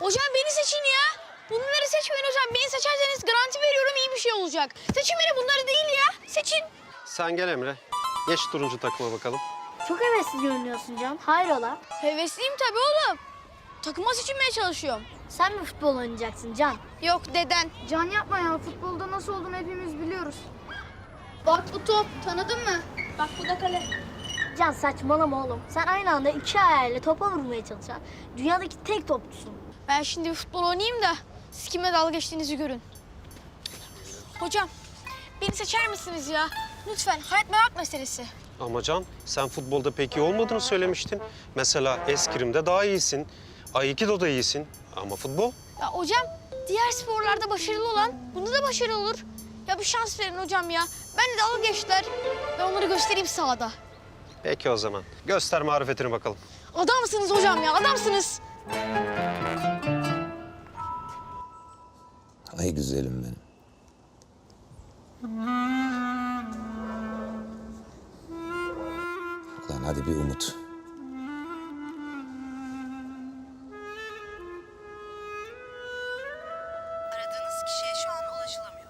Hocam beni seçin ya. Bunları seçmeyin hocam. Beni seçerseniz garanti veriyorum iyi bir şey olacak. Seçin beni bunları değil ya. Seçin. Sen gel Emre. Geç turuncu takıma bakalım. Çok hevesli görünüyorsun Can. Hayrola? Hevesliyim tabii oğlum. Takıma seçilmeye çalışıyorum. Sen mi futbol oynayacaksın Can? Yok deden. Can yapma ya. Futbolda nasıl olduğunu hepimiz biliyoruz. Bak bu top. Tanıdın mı? Bak bu da kale. Can saçmalama oğlum. Sen aynı anda iki ayağıyla topa vurmaya çalışan dünyadaki tek topçusun. Ben şimdi bir futbol oynayayım da siz kimle dalga geçtiğinizi görün. Hocam beni seçer misiniz ya? Lütfen hayat merak meselesi. Ama Can, sen futbolda pek iyi olmadığını söylemiştin. Mesela eskrimde daha iyisin. Aikido'da iyisin. Ama futbol? Ya hocam diğer sporlarda başarılı olan bunda da başarılı olur. Ya bir şans verin hocam ya. Ben de dalga geçtiler. Ben onları göstereyim sahada. Peki o zaman. Göster marifetini bakalım. Adamsınız hocam ya adamsınız. Ay güzelim benim. Ulan hadi bir umut. Aradığınız kişiye şu an ulaşılamıyor.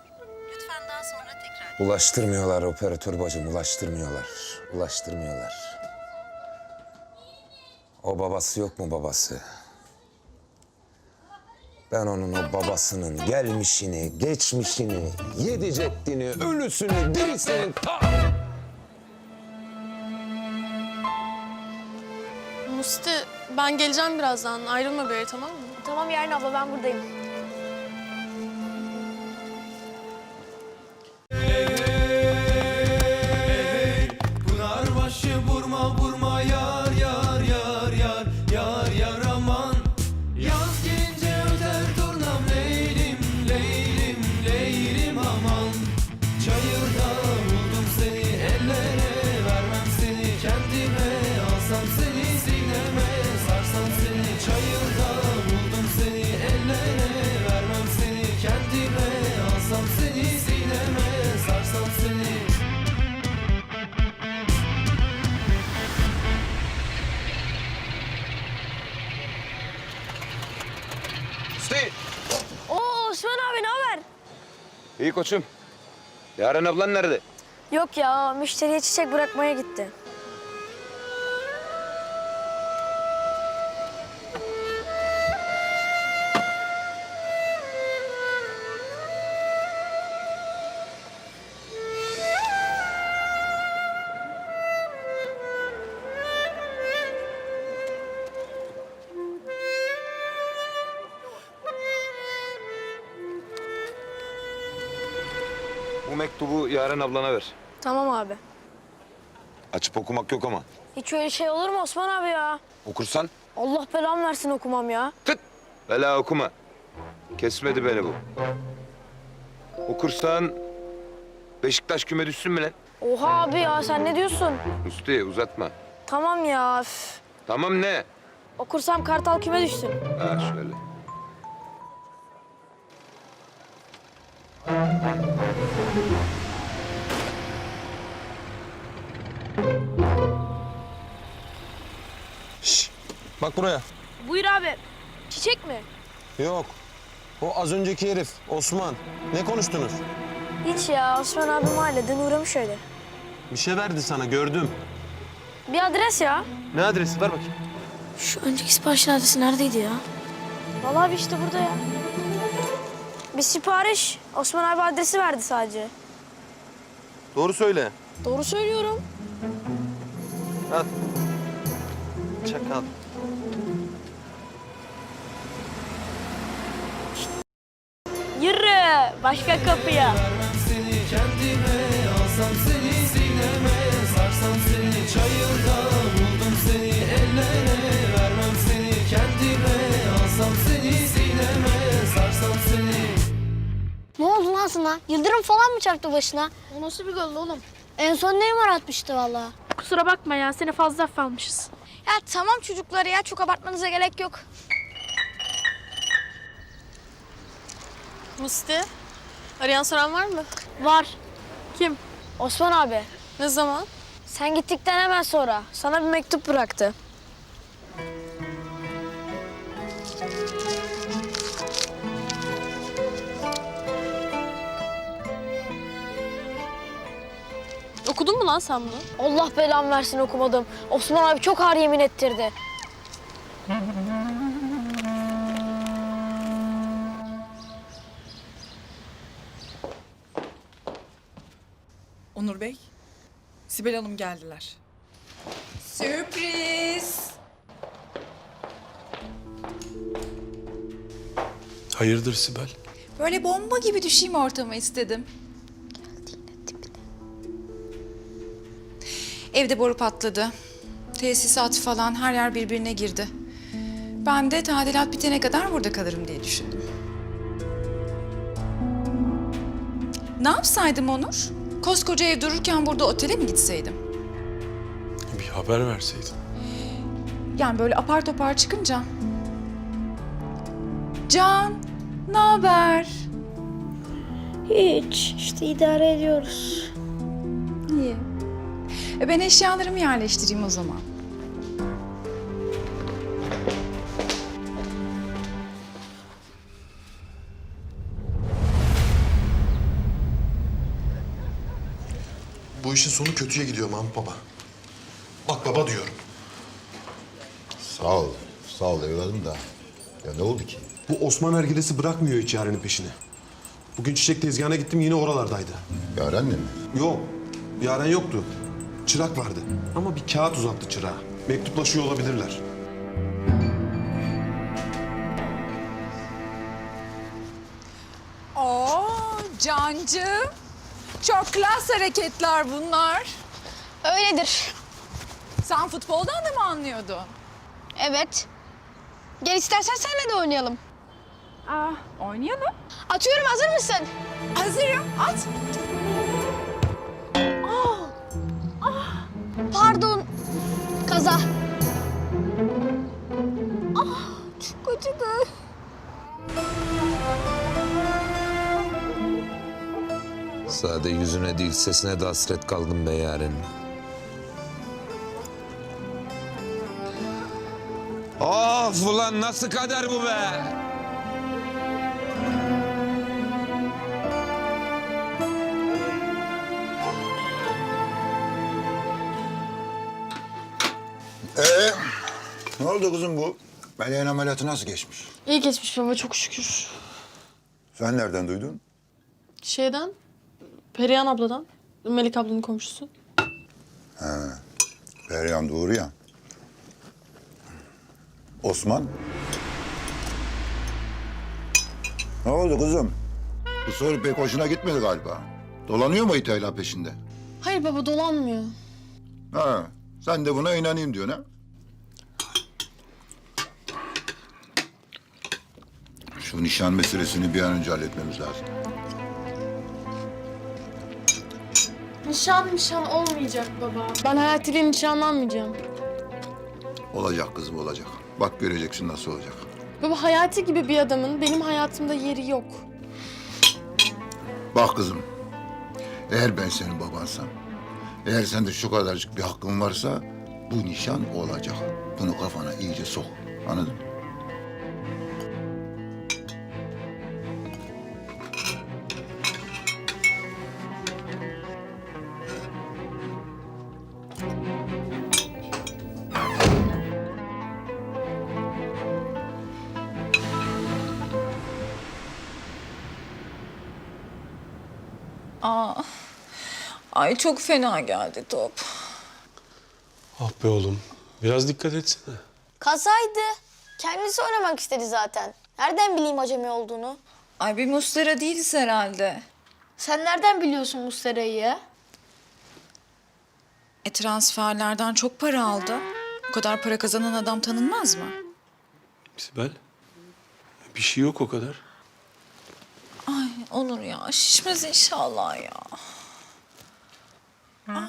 Lütfen daha sonra tekrar Ulaştırmıyorlar operatör bacım, ulaştırmıyorlar. Ulaştırmıyorlar. O babası yok mu babası? Ben onun o babasının gelmişini, geçmişini, yedi ceddini, ölüsünü, dirisini ta... Musti ben geleceğim birazdan. Ayrılma yere tamam mı? Tamam Yarın abla ben buradayım. Koçum. Yaren ablan nerede? Yok ya müşteriye çiçek bırakmaya gitti. Bu mektubu Yaren ablana ver. Tamam abi. Açıp okumak yok ama. Hiç öyle şey olur mu Osman abi ya? Okursan Allah belamı versin okumam ya. tıt. Bela okuma. Kesmedi beni bu. Okursan Beşiktaş küme düşsün mü lan? Oha abi ya sen ne diyorsun? Musti uzatma. Tamam ya. üf. Tamam ne? Okursam kartal küme düşsün. Ha şöyle. Şş, bak buraya. Buyur abi. Çiçek mi? Yok. O az önceki herif Osman. Ne konuştunuz? Hiç ya Osman abi mahalleden uğramış öyle. Bir şey verdi sana gördüm. Bir adres ya. Ne adresi ver bakayım. Şu önceki siparişin adresi neredeydi ya? Vallahi abi işte burada ya. Bir sipariş. Osman abi adresi verdi sadece. Doğru söyle. Doğru söylüyorum. Al. Çakal. Yürü başka kapıya. seni kendime alsam seni sineme Sana? Yıldırım falan mı çarptı başına? O nasıl bir gol oğlum? En son Neymar atmıştı vallahi. Kusura bakma ya seni fazla hafife almışız. Ya tamam çocuklar ya çok abartmanıza gerek yok. Musti arayan soran var mı? Var. Kim? Osman abi. Ne zaman? Sen gittikten hemen sonra sana bir mektup bıraktı. Mı lan sen bunu? Allah belamı versin okumadım. Osman abi çok ağır yemin ettirdi. Onur Bey, Sibel Hanım geldiler. Sürpriz. Hayırdır Sibel? Böyle bomba gibi düşeyim ortama istedim. Evde boru patladı. Tesisat falan her yer birbirine girdi. Ben de tadilat bitene kadar burada kalırım diye düşündüm. Ne yapsaydım Onur? Koskoca ev dururken burada otele mi gitseydim? Bir haber verseydin. Yani böyle apar topar çıkınca. Can, ne haber? Hiç. işte idare ediyoruz. İyi. E ben eşyalarımı yerleştireyim o zaman. Bu işin sonu kötüye gidiyor Mahmut Baba. Bak baba diyorum. Sağ ol. Sağ ol evladım da. Ya ne oldu ki? Bu Osman Ergilesi bırakmıyor hiç Yaren'in peşini. Bugün çiçek tezgahına gittim yine oralardaydı. Yaren'le mi? Yok, Yaren yoktu. Çırak vardı ama bir kağıt uzattı çırağa. Mektuplaşıyor olabilirler. Oo, Cancı. Çok klas hareketler bunlar. Öyledir. Sen futboldan da mı anlıyordun? Evet. Gel istersen seninle de oynayalım. Aa, oynayalım. Atıyorum hazır mısın? Hazırım. At. Kaza. Ah çok acıdı. Sade yüzüne değil sesine de hasret kaldım be Yaren. Of ulan nasıl kader bu be? Oldu kızım bu? Meleğin ameliyatı nasıl geçmiş? İyi geçmiş baba çok şükür. Sen nereden duydun? Şeyden, Perihan abladan, Melik ablanın komşusu. Perihan doğru ya. Osman? Ne oldu kızım? Bu soru pek hoşuna gitmedi galiba. Dolanıyor mu İtayla peşinde? Hayır baba dolanmıyor. Ha, sen de buna inanayım diyorsun ha? Şu nişan meselesini bir an önce halletmemiz lazım. Nişan nişan olmayacak baba. Ben Hayati ile nişanlanmayacağım. Olacak kızım olacak. Bak göreceksin nasıl olacak. Baba Hayati gibi bir adamın benim hayatımda yeri yok. Bak kızım. Eğer ben senin babansam, eğer sende şu kadarcık bir hakkın varsa bu nişan olacak. Bunu kafana iyice sok. Anladın mı? Ay çok fena geldi top. Ah be oğlum. Biraz dikkat etsene. Kazaydı. Kendisi oynamak istedi zaten. Nereden bileyim acemi olduğunu? Ay bir mustera değiliz herhalde. Sen nereden biliyorsun Muslera'yı ya? E transferlerden çok para aldı. Bu kadar para kazanan adam tanınmaz mı? Sibel. Bir şey yok o kadar. Ay olur ya şişmez inşallah ya. Hocam.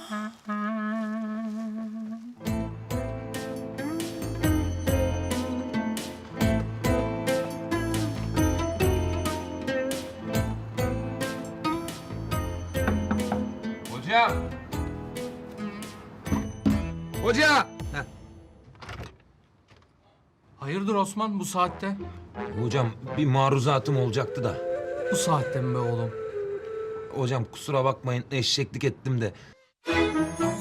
Hoca. Hayırdır Osman bu saatte? Hocam bir maruzatım olacaktı da. Bu saatte mi be oğlum? Hocam kusura bakmayın eşeklik ettim de. フフ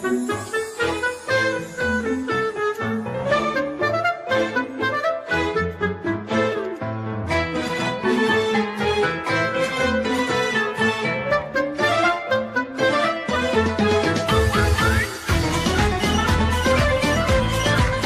フフ。